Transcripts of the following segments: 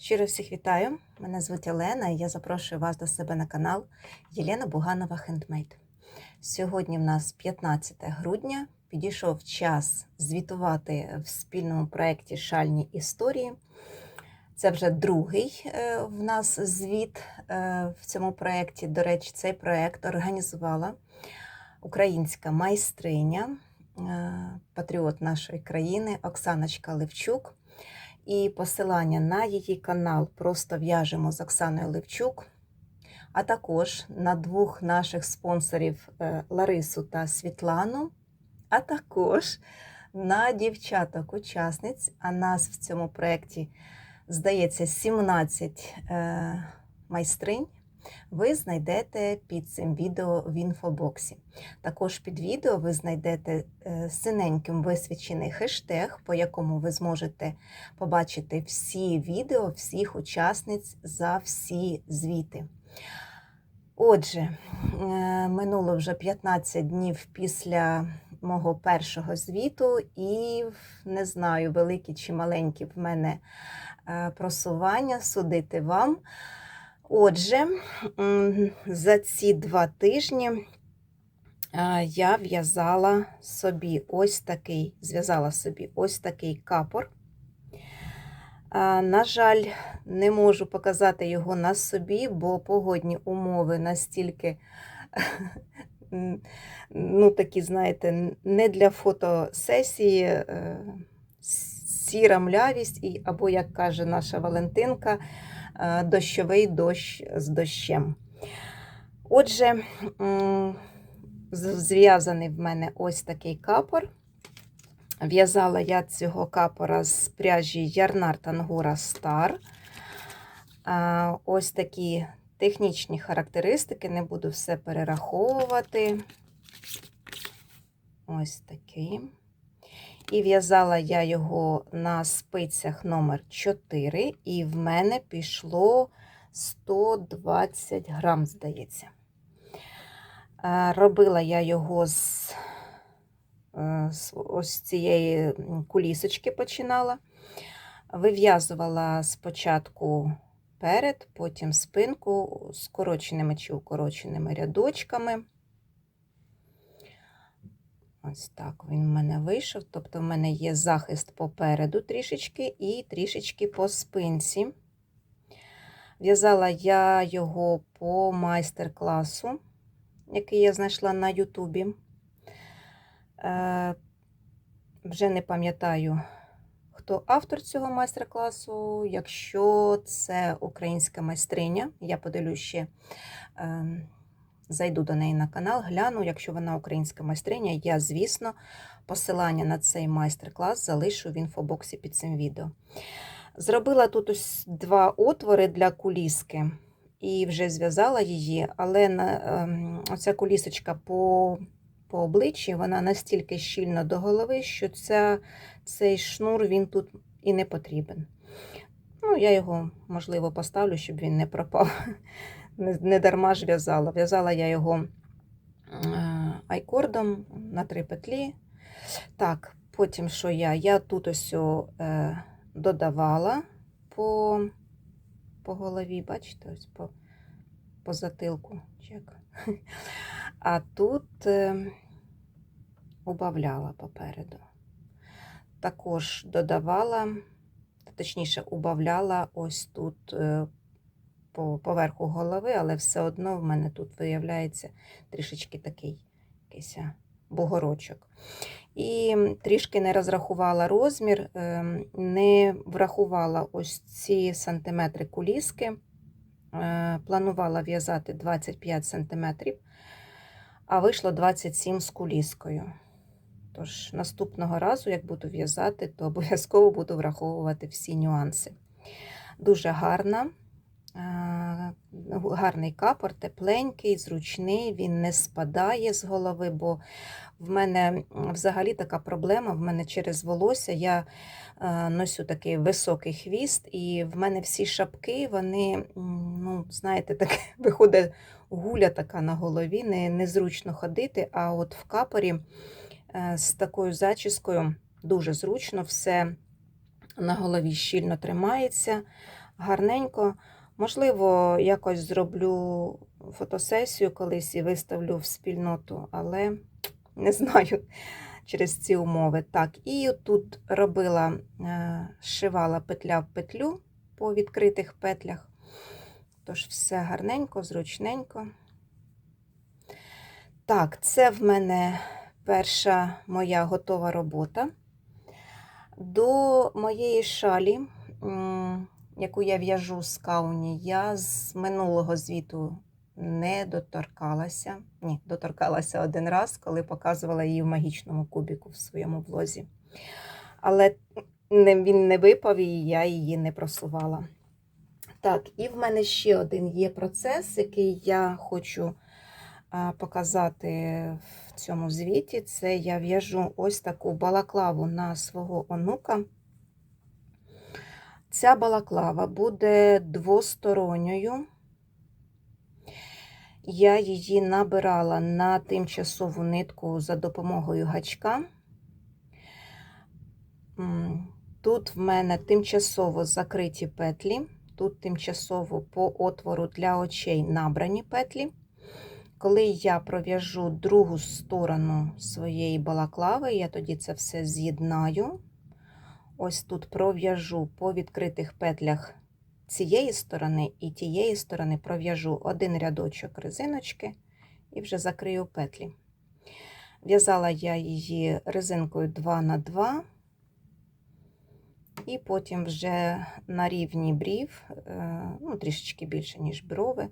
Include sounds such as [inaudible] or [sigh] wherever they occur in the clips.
Щиро всіх вітаю! Мене звуть Олена і я запрошую вас до себе на канал Єлена Буганова Хендмейд. Сьогодні в нас 15 грудня. Підійшов час звітувати в спільному проєкті Шальні історії. Це вже другий е, в нас звіт е, в цьому проєкті. До речі, цей проєкт організувала українська майстриня, е, патріот нашої країни Оксаночка Левчук. І посилання на її канал просто в'яжемо з Оксаною Левчук, а також на двох наших спонсорів е, Ларису та Світлану, а також на дівчаток-учасниць. А нас в цьому проєкті, здається, 17 е, майстринь. Ви знайдете під цим відео в інфобоксі. Також під відео ви знайдете е, синеньким висвічений хештег, по якому ви зможете побачити всі відео всіх учасниць за всі звіти. Отже, е, минуло вже 15 днів після мого першого звіту, і не знаю, великі чи маленькі в мене е, просування судити вам. Отже, за ці два тижні я в'язала собі ось такий, зв'язала собі ось такий капор. На жаль, не можу показати його на собі, бо погодні умови настільки, [laughs] ну, такі, знаєте, не для фотосесії, е, сіра млявість, або, як каже наша Валентинка, дощовий дощ з дощем. Отже, зв'язаний в мене ось такий капор. В'язала я цього капора з пряжі Ярнар Тангура Star. Е, ось такі технічні характеристики, не буду все перераховувати. Ось такий. І в'язала я його на спицях номер 4 і в мене пішло 120 грам, здається. Робила я його е, з ось цієї кулісочки починала. Вив'язувала спочатку перед, потім спинку скороченими чи укороченими рядочками. Ось так він в мене вийшов. Тобто, в мене є захист попереду трішечки і трішечки по спинці. В'язала я його по майстер-класу, який я знайшла на Ютубі. Е, Вже не пам'ятаю, хто автор цього майстер-класу. Якщо це українська майстриня, я поділюсь ще. Е, Зайду до неї на канал, гляну, якщо вона українська майстриня, я, звісно, посилання на цей майстер-клас залишу в інфобоксі під цим відео. Зробила тут ось два отвори для куліски і вже зв'язала її, але на, ем, оця кулісочка по по обличчі вона настільки щільно до голови, що ця, цей шнур він тут і не потрібен. Ну, Я його, можливо, поставлю, щоб він не пропав не дарма ж в'язала. В'язала я його е, айкордом на три петлі. Так, потім що я? Я тут ось е, додавала по по голові, бачите, ось по по затилку. Чек. А тут е, убавляла попереду. Також додавала, точніше, убавляла ось тут по поверху голови, але все одно в мене тут виявляється трішечки такий якийсь бугорочок. І трішки не розрахувала розмір, ем, не врахувала ось ці сантиметри куліски. Е, планувала в'язати 25 сантиметрів, а вийшло 27 з куліскою. Тож, наступного разу, як буду в'язати, то обов'язково буду враховувати всі нюанси. Дуже гарна. Гарний капор, тепленький, зручний, він не спадає з голови, бо в мене взагалі така проблема. В мене через волосся я носю такий високий хвіст, і в мене всі шапки, вони, ну, знаєте, так [laughs] виходить гуля така на голові, не, незручно ходити. А от в капорі е, з такою зачіскою дуже зручно все на голові щільно тримається. гарненько. Можливо, якось зроблю фотосесію колись і виставлю в спільноту, але [tsk] не знаю [laughs] через ці умови. Так, і тут робила, е, шивала петля в петлю по відкритих петлях. Тож все гарненько, зручненько. Так, це в мене перша моя готова робота. До моєї шалі, яку я в'яжу з кауні, я з минулого звіту не доторкалася. Ні, доторкалася один раз, коли показувала її в магічному кубіку в своєму влозі. Але він не випав і я її не просувала. Так, і в мене ще один є процес, який я хочу показати в цьому звіті. Це я в'яжу ось таку балаклаву на свого онука. Ця балаклава буде двосторонньою. Я її набирала на тимчасову нитку за допомогою гачка. Тут в мене тимчасово закриті петлі, тут тимчасово по отвору для очей набрані петлі. Коли я пров'яжу другу сторону своєї балаклави, я тоді це все з'єднаю. Ось тут пров'яжу по відкритих петлях цієї сторони і тієї сторони пров'яжу один рядочок резиночки і вже закрию петлі. В'язала я її резинкою 2 на 2 і потім вже на рівні брів, е, ну, трішечки більше, ніж брови,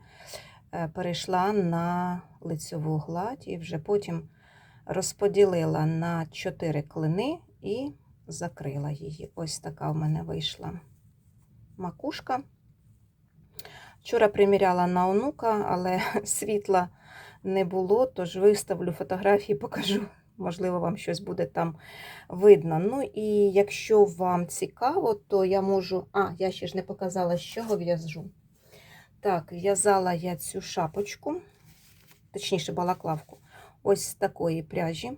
е, перейшла на лицьову гладь і вже потім розподілила на 4 клини і закрила її. Ось така в мене вийшла макушка. Вчора приміряла на онука, але [laughs] світла не було, тож виставлю фотографії, [laughs] покажу. Можливо, вам щось буде там видно. Ну і якщо вам цікаво, то я можу. А, я ще ж не показала, з чого в'яжу. Так, в'язала я цю шапочку, точніше, балаклавку, ось з такої пряжі.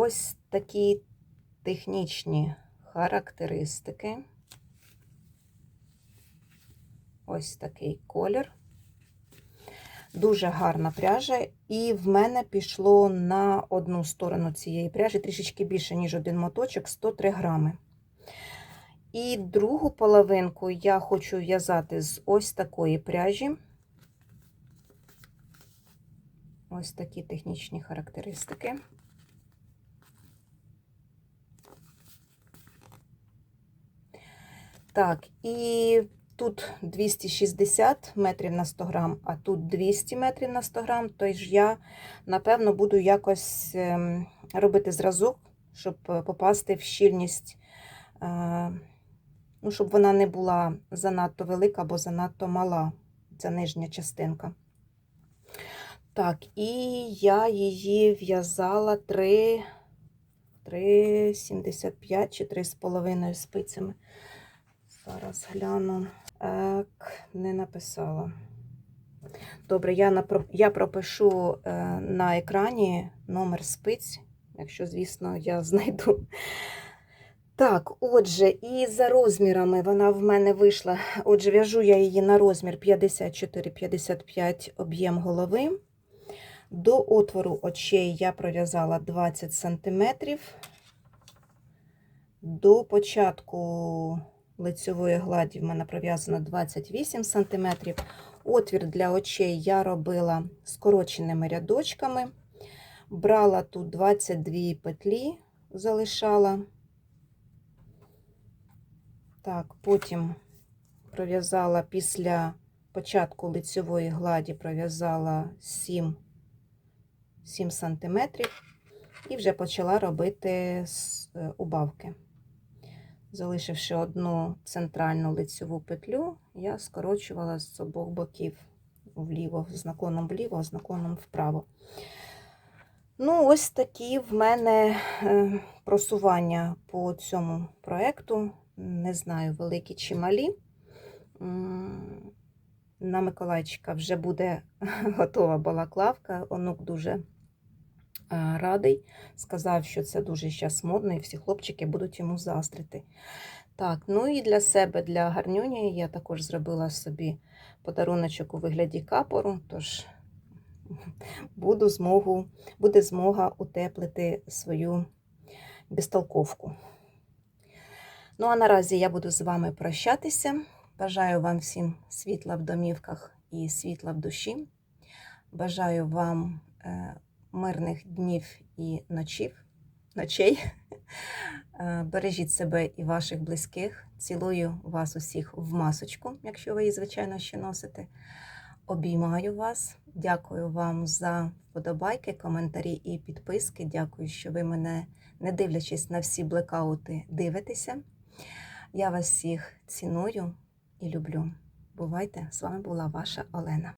Ось такі технічні характеристики. Ось такий колір. Дуже гарна пряжа, і в мене пішло на одну сторону цієї пряжі трішечки більше, ніж один моточок 103 грами. І другу половинку я хочу в'язати з ось такої пряжі. Ось такі технічні характеристики. Так, і тут 260 метрів на 100 грам, а тут 200 метрів на 100 грам, тож я, напевно, буду якось ем, робити зразок, щоб е, попасти в щільність, е, ну, щоб вона не була занадто велика або занадто мала, ця нижня частинка. Так, і я її в'язала 3, 3,75 чи 3,5 спицями. Зараз гляну. Так, не написала. Добре, я я пропишу е, на екрані номер спиць, якщо, звісно, я [laughs] знайду. Так, отже, і за розмірами вона в мене вийшла. Отже, в'яжу я її на розмір 54-55 об'єм голови. До отвору очей я пров'язала 20 см. До початку лицьової гладі в мене пров'язано 28 см. Отвір для очей я робила скороченими рядочками. Брала тут 22 петлі, залишала. Так, потім пров'язала після початку лицьової гладі, пров'язала 7, 7 см і вже почала робити е, убавки. Залишивши одну центральну лицьову петлю, я скорочувала з обох боків вліво, з наклоном вліво, з наклоном вправо. Ну, ось такі в мене е, просування по цьому проєкту. Не знаю, великі чи малі. На Миколайчика вже буде [laughs] готова балаклавка. Онук дуже радий. Сказав, що це дуже зараз модно, і всі хлопчики будуть йому заздрити. Так, ну і для себе, для гарнюні, я також зробила собі подаруночок у вигляді капору, тож буду змогу, буде змога утеплити свою безтолковку. Ну а наразі я буду з вами прощатися. Бажаю вам всім світла в домівках і світла в душі. Бажаю вам е, мирних днів і ночів, ночей. [laughs] Е, Бережіть себе і ваших близьких. Цілую вас усіх в масочку, якщо ви її, звичайно, ще носите. Обіймаю вас. Дякую вам за вподобайки, коментарі і підписки. Дякую, що ви мене, не дивлячись на всі блекаути, дивитеся. Я вас всіх ціную і люблю. Бувайте! З вами була ваша Олена.